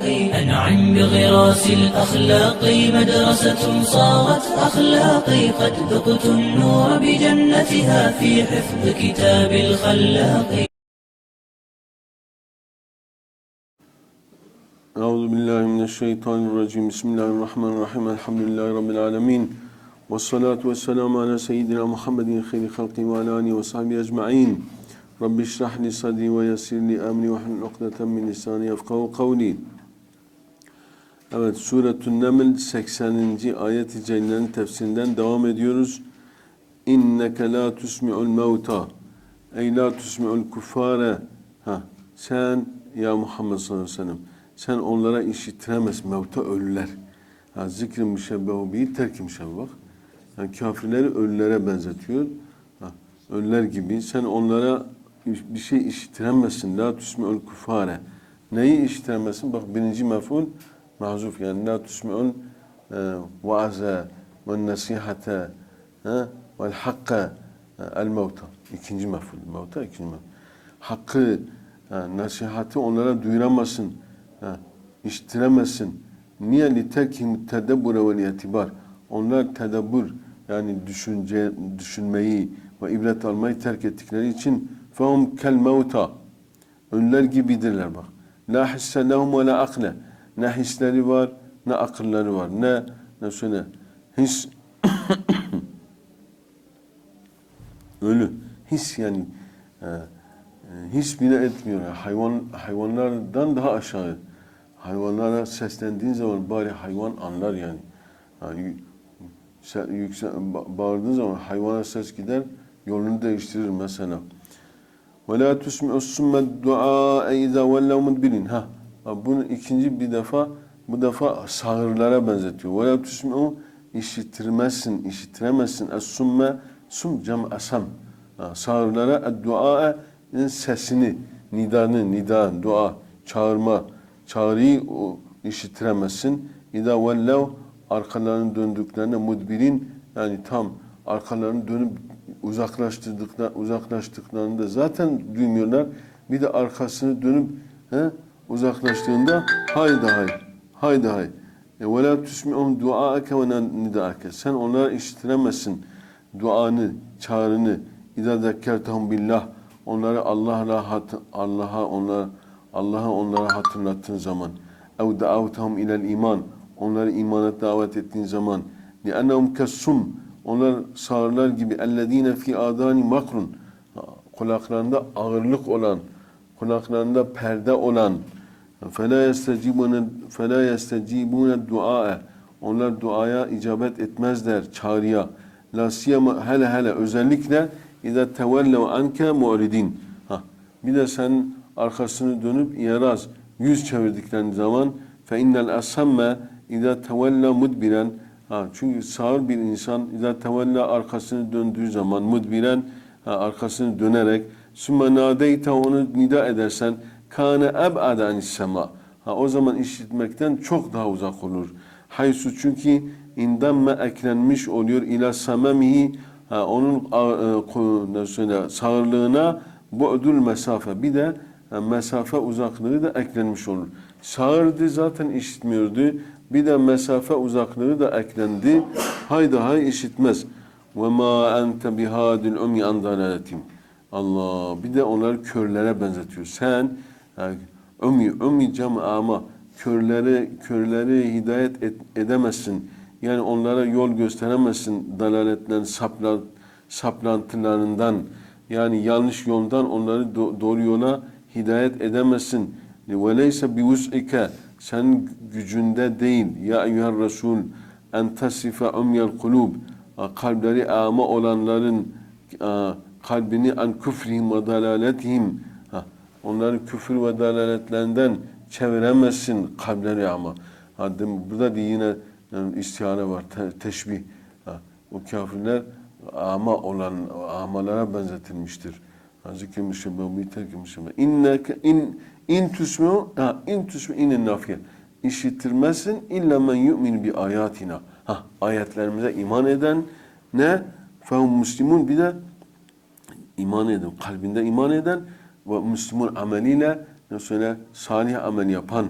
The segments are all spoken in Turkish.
أنعم بغراس الأخلاق مدرسة صارت أخلاقي قد ذقت النور بجنتها في حفظ كتاب الخلاق. أعوذ بالله من الشيطان الرجيم. بسم الله الرحمن الرحيم. الحمد لله رب العالمين. والصلاة والسلام على سيدنا محمد خير خلق وعلى آله وصحبه أجمعين. رب اشرح لي صدري ويسر لي أمري واحلل عقدة من لساني يفقهوا قولي. Evet, Suretün Neml 80. ayet-i cellenin tefsirinden devam ediyoruz. İnneke la tusmi'ul mevta. Ey la tusmi'ul kuffare. Ha, sen ya Muhammed sallallahu aleyhi ve sellem sen onlara işittiremez mevta ölüler. Ha, zikri müşebbehu bi terki müşebbeh. Yani kafirleri ölülere benzetiyor. Ha, ölüler gibi sen onlara bir şey işittiremezsin. La tusmi'ul kuffare. Neyi işittiremezsin? Bak birinci mef'ul mahzuf yani la tusmi'ul e, vaaze ve nasihate ve hakka el mevta. İkinci mef'ul. Mevta ikinci mef'ul. Hakkı, ha, nasihati onlara duyuramazsın. İştiremezsin. Niye literkim tedebbure ve itibar. Onlar tedebbür yani düşünce, düşünmeyi ve ibret almayı terk ettikleri için fehum kel mevta. Ölüler gibidirler bak. La hisse lehum ve la akle Ne hisleri var, ne akılları var. Ne, ne söyle, his, ölü. His yani, e, e, his bile etmiyor. Yani hayvan, hayvanlardan daha aşağı. Hayvanlara seslendiğin zaman bari hayvan anlar yani. yani sen, yüksel, bağırdığın zaman hayvana ses gider, yolunu değiştirir mesela. وَلَا تُسْمِعُ السُّمَّ الدُّعَاءَ اِذَا وَلَّوْ مُدْبِرٍ Ha, bunu ikinci bir defa, bu defa sağırlara benzetiyor. وَلَا تُسْمِعُ işittirmezsin, işittiremezsin. Es-summe, sum cam asam. Ha, sağırlara dua sesini, nidanı, nida, dua, çağırma, çağrıyı o, işittiremezsin. İda vellev arkalarını döndüklerine mudbirin yani tam arkalarını dönüp uzaklaştırdıklar, uzaklaştıklarında zaten duymuyorlar. Bir de arkasını dönüp he, uzaklaştığında haydi hay, haydi hay. E, ve la tusmi'um duaake ve nidaake. Sen onlara işitiremezsin duanı, çağrını. İza zekkertehum billah. Onları Allah'a Allah'a onlara Allah'a onlara hatırlattığın zaman. Ev da'avtehum ilel iman. Onları imana davet ettiğin zaman. لِأَنَّهُمْ كَسُّمْ Onlar sağırlar gibi. اَلَّذ۪ينَ فِي آذَانِ makrun. Kulaklarında ağırlık olan, kulaklarında perde olan. فَلَا يَسْتَجِيبُونَ فَلَا يَسْتَجِيبُونَ الدُّعَاءَ Onlar duaya icabet etmezler, çağrıya. La siyama hele hele özellikle اِذَا تَوَلَّوْ anke مُعْرِدِينَ Bir de sen arkasını dönüp iraz, yüz çevirdikleri zaman فَاِنَّ الْاَسَمَّ اِذَا تَوَلَّ مُدْبِرًا Ha, çünkü sağır bir insan اِذَا تَوَلَّ arkasını döndüğü zaman mudbiren ha, arkasını dönerek sümme nadeyte onu nida edersen kâne eb'ade anissema ha, o zaman işitmekten çok daha uzak olur. Haysu çünkü indemme eklenmiş oluyor ila samemihi ha, onun e, söyle, sağırlığına bu'dul mesafe bir de ha, mesafe uzaklığı da eklenmiş olur. Sağırdı zaten işitmiyordu. Bir de mesafe uzaklığı da eklendi. Haydi hay işitmez. Ve ma ente bihadil ummi an. Allah. Bir de onları körlere benzetiyor. Sen yani, ummi cam ama körleri körleri hidayet et, edemezsin. Yani onlara yol gösteremezsin dalaletlerin sapla, saplantılarından. Yani yanlış yoldan onları do, doğru yola hidayet edemezsin. Ve leyse bi vus'ike sen gücünde değil ya eyyuhel Resul en tasife umyel kulub kalpleri ama olanların kalbini an küfrihim ve dalaletihim onları küfür ve dalaletlerinden çeviremezsin kalpleri ama. Burada da yine yani istihare var, te, teşbih. O kafirler ama olan amalara benzetilmiştir. Zikri müşebbeh, bir terk müşebbeh. İnneke in in tusmu ha in tusmu inen nafiye. İşittirmezsin illa men yu'min bi ayatina. Ha ayetlerimize iman eden ne? Fehum muslimun bir de iman eden, kalbinde iman eden ve Müslüman ameliyle mesela salih amel yapan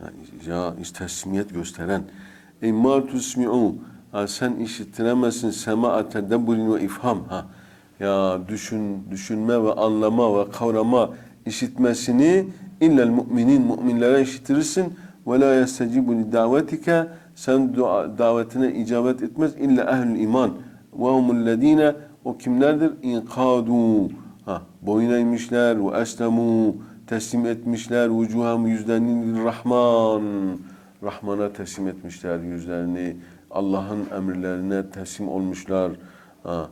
Yani ya teslimiyet gösteren. Ey ma tusmi'u sen işittiremezsin sema'a tedebburin ve ifham. Ha. Ya düşün, düşünme ve anlama ve kavrama işitmesini illel müminin müminlere işittirirsin ve la yestecibu li davetike sen dua, davetine icabet etmez illa ehlül iman ve humullezine o kimlerdir? İnkadu ha, boyun eğmişler ve eslemu teslim etmişler vucuham yüzlerini Rahman Rahman'a teslim etmişler yüzlerini Allah'ın emirlerine teslim olmuşlar. Ha.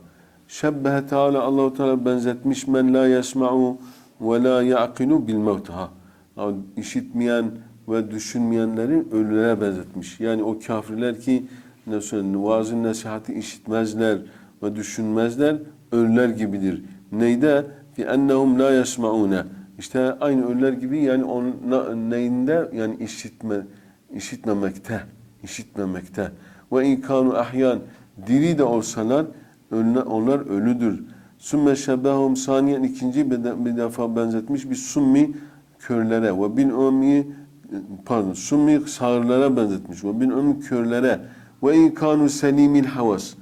Şebbehe Teala Allahu Teala benzetmiş men la yesma'u ve la ya'kilu bil mevt. Ha. Ha, işitmeyen ve düşünmeyenleri ölülere benzetmiş. Yani o kafirler ki ne vaazın nasihati işitmezler ve düşünmezler ölüler gibidir. Neyde? Fi ennehum la yesmaune. İşte aynı ölüler gibi yani on, neyinde yani işitme işitmemekte, işitmemekte. Ve inkanu ahyan diri de olsalar onlar ölüdür. Sümme şebehum saniyen ikinci bir, de, bir defa benzetmiş bir summi körlere ve bin ömmi pardon summi sağırlara benzetmiş ve bin ömmi körlere ve inkanu selimil havas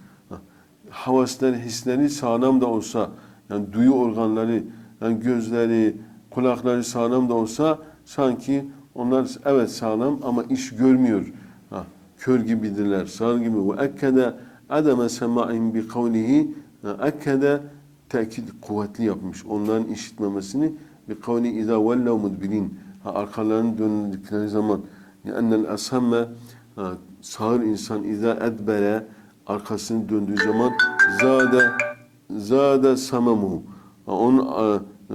havaslar hisleri sağlam da olsa yani duyu organları yani gözleri kulakları sağlam da olsa sanki onlar evet sağlam ama iş görmüyor. Ha, kör gibidirler, sağır gibi. Ve ekkede ademe sema'in bi kavlihi ekkede tekit kuvvetli yapmış. Onların işitmemesini bi kavli izâ vellev mudbirin. Ha, arkalarını döndükleri zaman ennel ashamme sağır insan izâ edbere arkasını döndüğü zaman zade zade samamu. Onun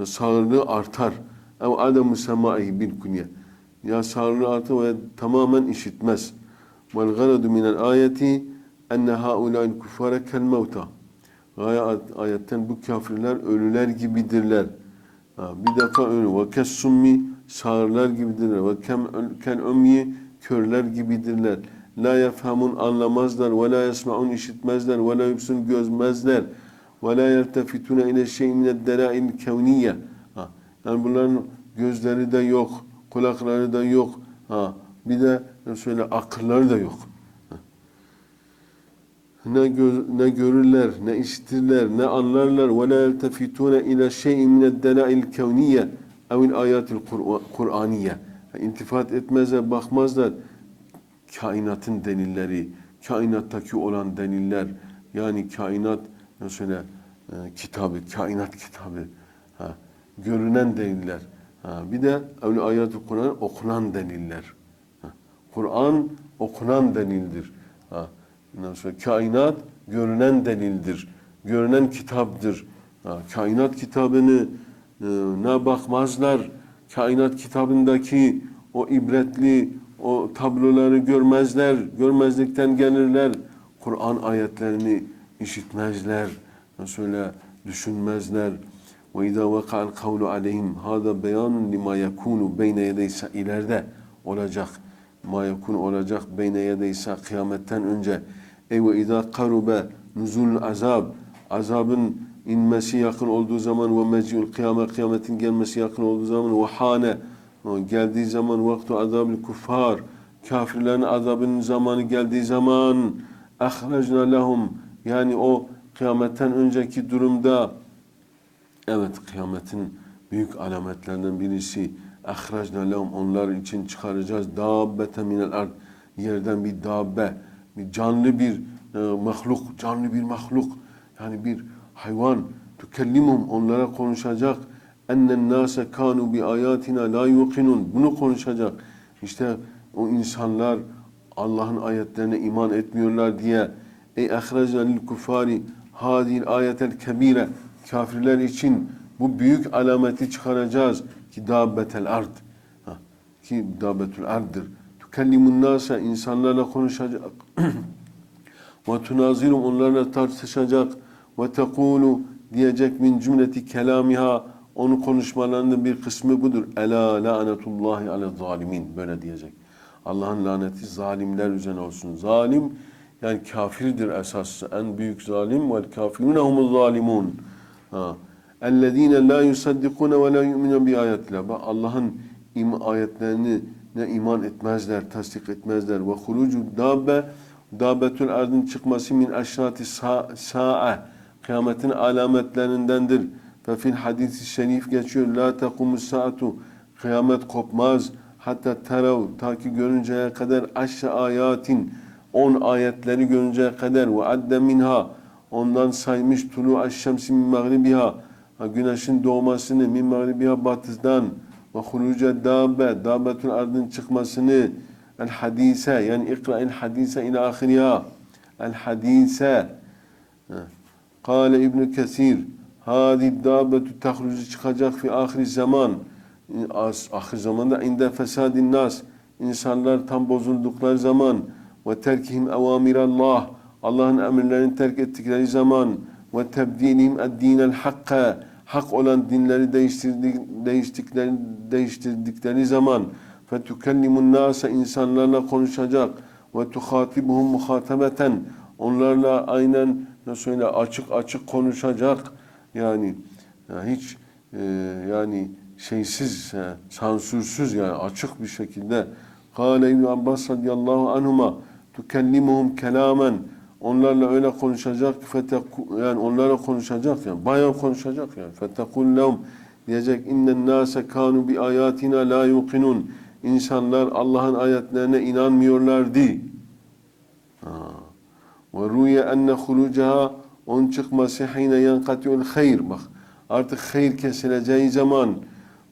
sağırlığı artar. Ev ademu semaihi bil kunye. Ya sağırlığı artar ve tamamen işitmez. Vel garadu minel ayeti enne haulâil kuffâre kel mevta. Ayetten bu kafirler ölüler gibidirler. Bir defa ölü. Ve kes summi sağırlar gibidirler. Ve kel ömyi körler gibidirler. La yefhamun anlamazlar. Ve la yesmaun işitmezler. Ve la yubsun gözmezler. Ve la yeltefitune ile şeyin mined delail kevniye. Yani bunların gözleri de yok, kulakları da yok. Ha, bir de şöyle akılları da yok. Ne, gör, ne görürler, ne işitirler, ne anlarlar. Ve la yeltefitune ile şeyin mined delail kevniye evil ayatil Kur'aniye. İntifat etmezler, bakmazlar. Kainatın delilleri, kainattaki olan deliller, yani kainat mesela e, kitabı, kainat kitabı, ha, görünen deliller. Ha, bir de öyle ayet-i Kur'an okunan deliller. Kur'an okunan delildir. Ha, sonra kainat görünen delildir. Görünen kitaptır. Ha, kainat kitabını e, ne bakmazlar. Kainat kitabındaki o ibretli o tabloları görmezler. Görmezlikten gelirler. Kur'an ayetlerini işitmezler. Şöyle düşünmezler. Ve izâ vaka'al kavlu aleyhim hâzâ beyanun lima yekûnu beyne yedeyse ileride olacak. Ma yekûn olacak beyne yedeyse kıyametten önce. Ey ve izâ karube nuzul azab azabın inmesi yakın olduğu zaman ve meciyul kıyamet kıyametin gelmesi yakın olduğu zaman ve geldiği zaman vaktu azabil kuffar kafirlerin azabının zamanı geldiği zaman ahrajna lehum yani o kıyametten önceki durumda evet kıyametin büyük alametlerinden birisi ahrajna lehum onlar için çıkaracağız dabbete minel ard yerden bir dabbe bir canlı bir e, mahluk canlı bir mahluk. Yani bir hayvan tükellimum onlara konuşacak ennen nase kanu bi ayatina la yuqinun bunu konuşacak. İşte o insanlar Allah'ın ayetlerine iman etmiyorlar diye ey ahrajna lil kufari hadil ayetel kebire kafirler için bu büyük alameti çıkaracağız ki dabbetel ard. Ki dabbetul arddır. Tükellimun nase insanlarla konuşacak. Ve tunazirum onlarla tartışacak. Ve tekulu diyecek min cümleti kelamiha onun konuşmalarının bir kısmı budur. Ela lanetullahi ale zalimin böyle diyecek. Allah'ın laneti zalimler üzerine olsun. Zalim yani kafirdir esas. En büyük zalim vel kafirune humuz zalimun. Ellezine la yusaddikune ve la yu'minu bi ayetillah. Allah'ın im ayetlerini ne iman etmezler, tasdik etmezler. Ve hurucu dabbe dabbetul ardın çıkması min aşrati sa- sa'a kıyametin alametlerindendir. Ve fil hadisi şerif geçiyor. La tekumus saatu. Kıyamet kopmaz. Hatta terav ta ki görünceye kadar aşağı ayatin. On ayetleri görünceye kadar. Ve adde minha. Ondan saymış tulu aşşemsi min mağribiha. Ha, güneşin doğmasını min mağribiha batıdan ve huruca dabbe dabbetul ardın çıkmasını. El hadise yani ikra el hadise ila ahiriha el hadise. Kale İbn Kesir Hadi dabbetu tahrucu çıkacak fi ahir zaman. Ahir zamanda inde fesadin nas insanlar tam bozuldukları zaman. Ve terkihim evamirallah Allah'ın emirlerini terk ettikleri zaman. Ve tebdilihim eddinel hakka hak olan dinleri değiştirdik, değiştikleri, değiştirdikleri zaman. Fetukellimun nase insanlarla konuşacak. Ve tuhatibuhum muhatabeten. Onlarla aynen nasıl söyle açık açık konuşacak yani ya hiç e, yani şeysiz e, sansürsüz yani açık bir şekilde Kale İbn Abbas radıyallahu anhuma tukellimuhum kelamen onlarla öyle konuşacak yani onlara konuşacak yani bayağı konuşacak yani fetekul lehum diyecek innen nase kanu bi ayatina la yuqinun insanlar Allah'ın ayetlerine inanmıyorlardı. Ve ruye enne hulucaha onun çıkması hine yenkati'ul hayr bak. Artık hayır kesileceği zaman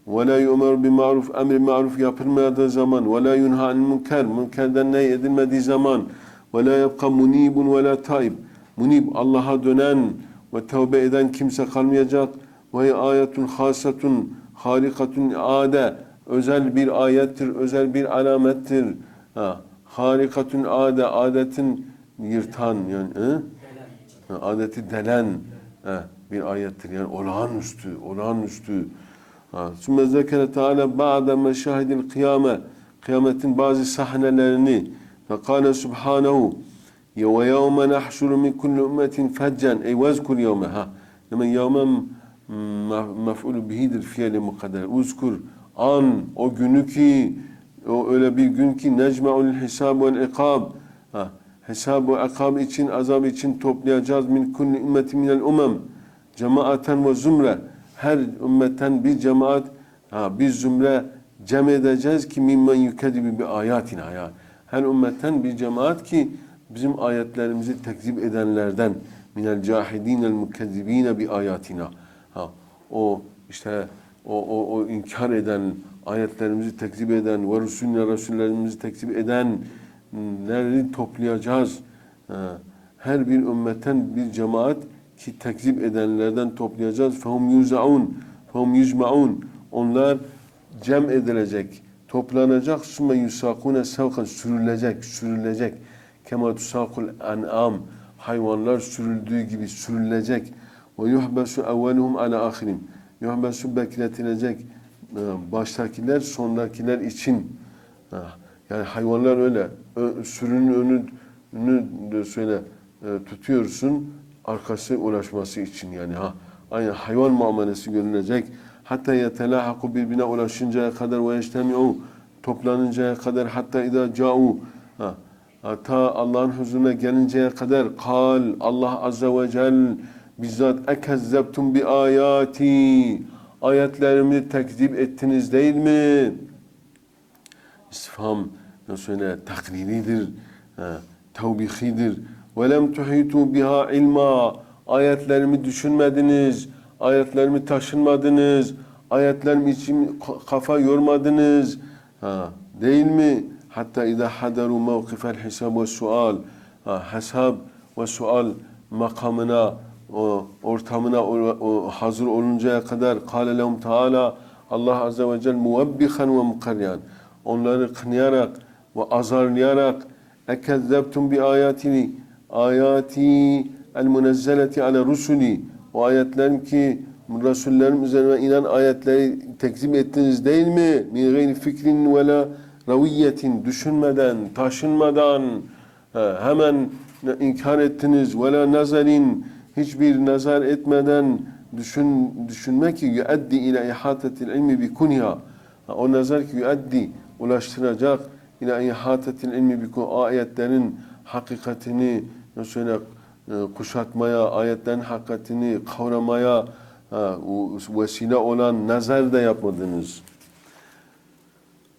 ve la yu'mer bi ma'ruf emri ma'ruf yapılmadığı zaman ve la yunha anil münker münkerden ne edilmediği zaman ve la yabqa munibun ve la taib munib Allah'a dönen ve tövbe eden kimse kalmayacak. Ve ayetun hasatun harikatun ade özel bir ayettir özel bir alamettir. Ha harikatun ade adetin yırtan yani he? Adeti delen bir ayettir. Yani olağanüstü, olağanüstü. Sümme zekere Teala ba'de meşahidil kıyame kıyametin bazı sahnelerini fekale subhanehu ve yevme nahşuru min kulli ümmetin feccen ey vezkur yevme ha Hemen yevme mef'ulü bihidir fiili mukadder uzkur an o günü ki o öyle bir gün ki necme'ul hisab vel ikab ha hesab ve akab için, azab için toplayacağız min kulli ümmeti minel umem cemaaten ve zümre her ümmetten bir cemaat ha, bir zümre cem edeceğiz ki mimmen yükedibi bi ayatina ya. Her ümmetten bir cemaat ki bizim ayetlerimizi tekzip edenlerden minel cahidinel mukezzibine bi ayatina. Ha, o işte o, o, o inkar eden, ayetlerimizi tekzip eden ve Resulüne Resullerimizi tekzip edenleri toplayacağız. Ha, Her bir ümmetten bir cemaat ki tekzip edenlerden toplayacağız. Fehum yuzaun, fehum yuzmaun. Onlar cem edilecek, toplanacak. Sümme yusakune sevkan sürülecek, sürülecek. Kema tusakul an'am. Hayvanlar sürüldüğü gibi sürülecek. Ve yuhbesu evveluhum ala ahirim. Yuhbesu bekletilecek. e, Baştakiler sondakiler için. Yani hayvanlar öyle. Sürünün önü, önü de söyle e, tutuyorsun arkası ulaşması için yani ha. Aynı hayvan muamelesi görülecek. Hatta yetelahaku birbirine ulaşıncaya kadar ve yeştemi'u toplanıncaya kadar hatta idâ câ'u ha. Hatta Allah'ın huzuruna gelinceye kadar kal Allah azze ve cel bizzat ekezzebtum bi ayati ayetlerimi tekzip ettiniz değil mi? İstifham nasıl söyle takriridir, e, tevbihidir. Ve lem tuhitu biha ilma ayetlerimi düşünmediniz, ayetlerimi taşınmadınız, ayetlerim için kafa yormadınız. Ha, değil mi? Hatta idâ hadaru mevkifel hisab ve sual. Ha, hesab ve sual makamına, o ortamına o, o hazır oluncaya kadar kâle lehum Teala Allah Azze ve Celle muvebbihan ve mukaryan. Onları kınayarak ve azarlayarak ekezzebtum bi ayatini ayati el munezzeleti ala rusuli o ayetlerin ki Resullerim üzerine inen ayetleri tekzip ettiniz değil mi? Min gayri fikrin ve la raviyetin düşünmeden, taşınmadan he, hemen inkar ettiniz. Ve la nazarin hiçbir nazar etmeden düşün, düşünmek ki yuaddi ila ihatetil ilmi bi kunha. Ha, O nazar ki yuaddi ulaştıracak. İlâ ihâtetil ilmi bikum ayetlerin hakikatini şöyle e, kuşatmaya, ayetlerin hakikatini kavramaya o vesile olan nazar da yapmadınız.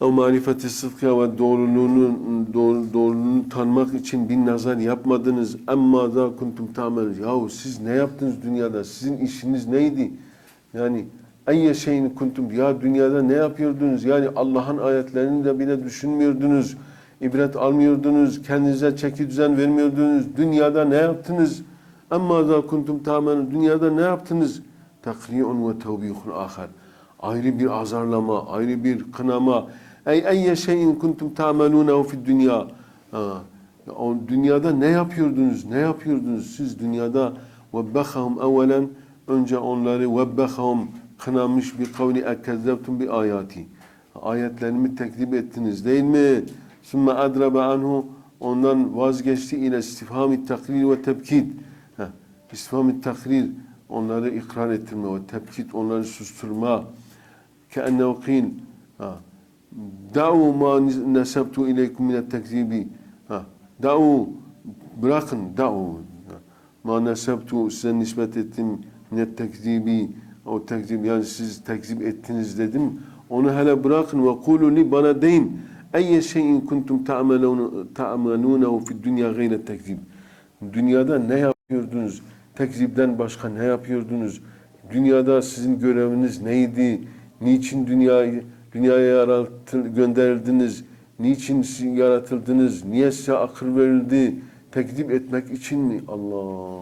O marifeti sıdkı ve doğruluğunu, doğru, doğruluğunu tanımak için bir nazar yapmadınız. Amma da kuntum ta'melun. Yahu siz ne yaptınız dünyada? Sizin işiniz neydi? Yani eyye şeyin kuntum. Ya dünyada ne yapıyordunuz? Yani Allah'ın ayetlerini de bile düşünmüyordunuz. İbret almıyordunuz. Kendinize çeki düzen vermiyordunuz. Dünyada ne yaptınız? Amma da kuntum ta'melun. Dünyada ne yaptınız? Takri'un ve tevbihun ahar. Ayrı bir azarlama, ayrı bir kınama. Ey eyye şeyin kuntum ta'melunehu fid dünya. O dünyada ne yapıyordunuz? Ne yapıyordunuz? Siz dünyada vebbehahum evvelen önce onları vebbehahum kınamış bir kavli ekkezzebtum bi ayati. Ayetlerimi tekzip ettiniz değil mi? Sümme adrabe anhu ondan vazgeçti ile istifham-i taklil ve tebkid. Ha, İstifham-i takrir onları ikrar ettirme ve tebkid onları susturma. Keennehu kîl. Da'u ma nesebtu ileykum minet tekzibi. Da'u bırakın da'u. Ma nesebtu size nispet ettim minet tekzibi. O tekzib yani siz tekzip ettiniz dedim. Onu hele bırakın ve kulu li bana deyin. Eyye şeyin kuntum ta'malunehu fi dünya gayre tekzib. Dünyada ne yapıyordunuz? Tekzipten başka ne yapıyordunuz? Dünyada sizin göreviniz neydi? Niçin dünyayı dünyaya yaratıl, gönderildiniz? Niçin siz yaratıldınız? Niye size akıl verildi? Tekzip etmek için mi? Allah.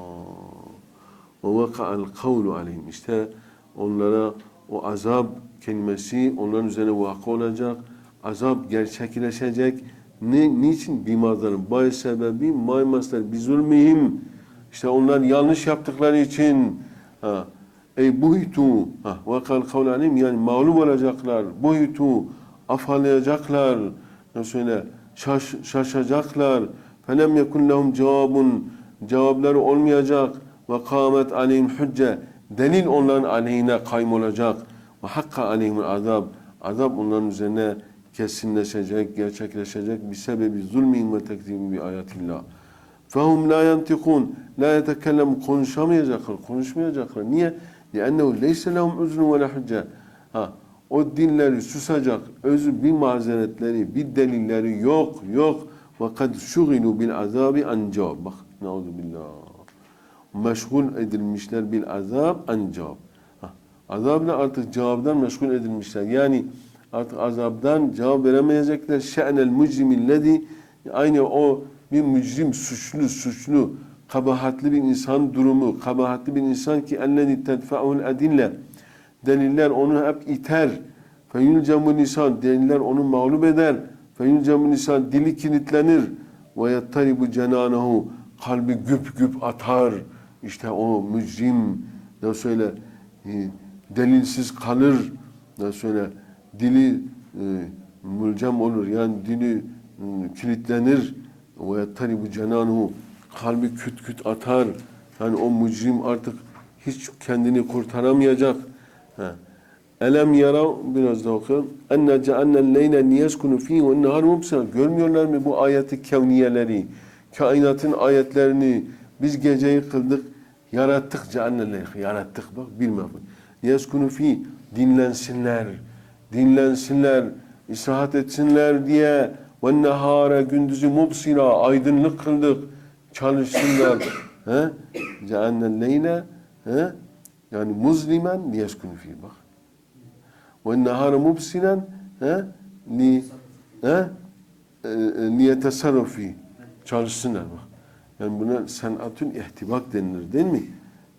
Ve vaka'al kavlu aleyhim. İşte onlara o azap kelimesi onların üzerine vakı olacak. Azap gerçekleşecek. Ne, niçin? Bimaların bay sebebi maymaslar bi zulmihim. İşte onlar yanlış yaptıkları için ha, ey buhitu ha, vakal kavlu aleyhim yani mağlup olacaklar. Buhitu afallayacaklar. Nasıl söyle? Şaş, şaşacaklar. Felem yekun lehum cevabun cevapları olmayacak ve kâmet aleyhim hücce delil onların aleyhine kaym olacak ve hakka aleyhimul azab azap onların üzerine kesinleşecek, gerçekleşecek bir sebebi zulmin ve tekzibin bi ayatillah. Fehum la yantikun la yetekellem konuşamayacaklar, konuşmayacaklar. Niye? لِأَنَّهُ لَيْسَ لَهُمْ اُذْنُ وَلَا حُجَّةً Ha, o dinleri susacak, özü bir mazeretleri, bir delilleri yok, yok. Ve kad şugilu bil azabi an cevap. Bak, nauzu billah. Meşgul edilmişler bil azab an cevap. Azabla artık cevaptan meşgul edilmişler. Yani artık azaptan cevap veremeyecekler. Şe'nel mücrimillezi aynı o bir mücrim, suçlu, suçlu, kabahatli bir insan durumu, kabahatli bir insan ki ellezî tedfa'ul edille deliller onu hep iter. Feyulcemul lisan deliller onu mağlup eder. Feyulcemul lisan dili kilitlenir. Ve yattaribu cenanahu kalbi güp güp atar. İşte o mücrim ne söyle e, delilsiz kalır. Ne söyle dili e, mülcem olur. Yani dili e, kilitlenir. Ve yattaribu cenanahu kalbi küt küt atar. Yani o mücrim artık hiç kendini kurtaramayacak. Ha. Elem yarav biraz daha okuyalım. Enne cealnel leyne liyeskunu fihi ve nehar mubsira. Görmüyorlar mı bu ayeti kevniyeleri? Kainatın ayetlerini biz geceyi kıldık, yarattık cealnel leyne. Yarattık bak bilmem. Liyeskunu fihi dinlensinler. Dinlensinler, istirahat etsinler diye ve nehara gündüzü mubsira aydınlık kıldık. Çalışsınlar. He? Cealnel leyne he? Yani muzlimen liyeskunu fi bak. Ve nehara mubsiren he? Li he? Liyetesarruf fi. Çalışsınlar bak. Yani buna sanatün ihtibak denilir değil mi?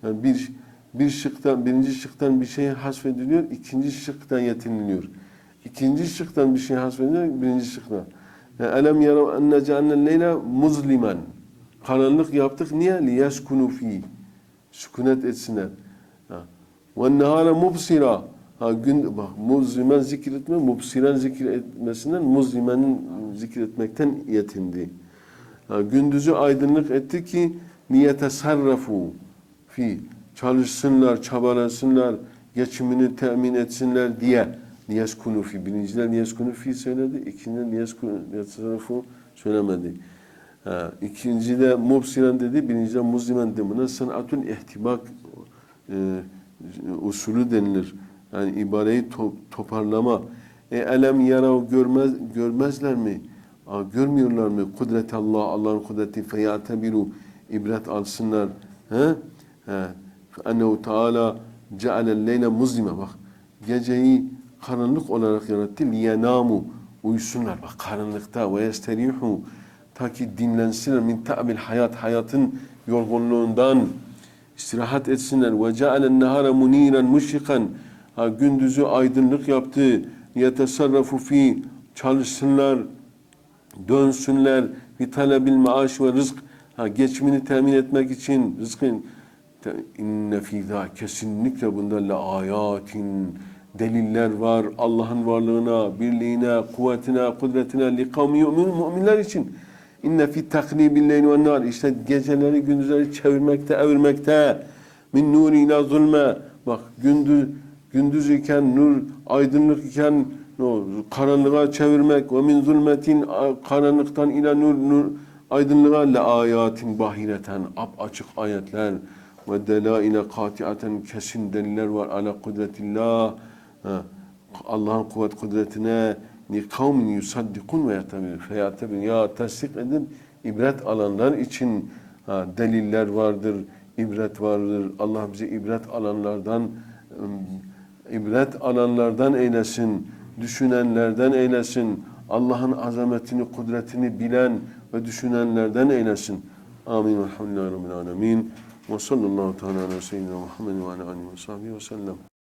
Yani bir bir şıktan, birinci şıktan bir şey hasfediliyor, ikinci şıktan yetiniliyor. İkinci şıktan bir şey hasfediliyor, birinci şıktan. Elem yarav enne cealnel leyla muzlimen. Karanlık yaptık niye? Liyeskunu fi. Sükunet etsinler. Ve nehara mubsira. Ha gün bak muzlimen zikretme, mubsiren zikretmesinden muzlimenin zikretmekten yetindi. Gündüzü aydınlık etti ki niyete sarrafu fi çalışsınlar, çabalasınlar, geçimini temin etsinler diye. liyeskunu fi. Birincide liyeskunu fi söyledi. İkincide liyeskunu yatasarrufu söylemedi. Ha, ikincide mubsiren dedi. Birincide muzlimen dedi. Buna sanatun ihtibak e, usulü denilir. Yani ibareyi to- toparlama. E elem yarav görmez görmezler mi? Aa, görmüyorlar mı? Kudret Allah, Allah'ın kudreti feyatebiru ibret alsınlar. He? He. Ennehu Teala cealel leyle muzlime bak. Geceyi karanlık olarak yarattı. Liyenamu uyusunlar bak karanlıkta ve yesterihu ta ki dinlensinler min ta'bil hayat hayatın yorgunluğundan istirahat etsinler. Ve cealen nehara muniran muşrikan ha, gündüzü aydınlık yaptı. Yetesarrafu fi çalışsınlar, dönsünler. Bir talebil maaş ve rızk ha, geçimini temin etmek için rızkın inne zâ kesinlikle bunda la ayatin deliller var Allah'ın varlığına, birliğine, kuvvetine, kudretine li kavmi yu'minun müminler için. İnne fi takribil leyli ve nar işte geceleri gündüzleri çevirmekte, evirmekte. Min nuri ila zulme. Bak gündüz gündüz iken nur, aydınlık iken karanlığa çevirmek ve min zulmetin karanlıktan ila nur, nur aydınlığa la ayatin bahireten ap açık ayetler ve delaile katiaten kesin deliller var ala kudretillah. Allah'ın kuvvet kudretine ni kavmin yusaddikun ve yatabir feyatabir ya tasdik edin ibret alanlar için ha, deliller vardır ibret vardır. Allah bizi ibret alanlardan ibret alanlardan eylesin düşünenlerden eylesin. Allah'ın azametini kudretini bilen ve düşünenlerden eylesin. Amin. Velhamdülillahi rabbil alemin. Ve sallallahu teala ala seyyidina Muhammed ve ala alihi ve sellem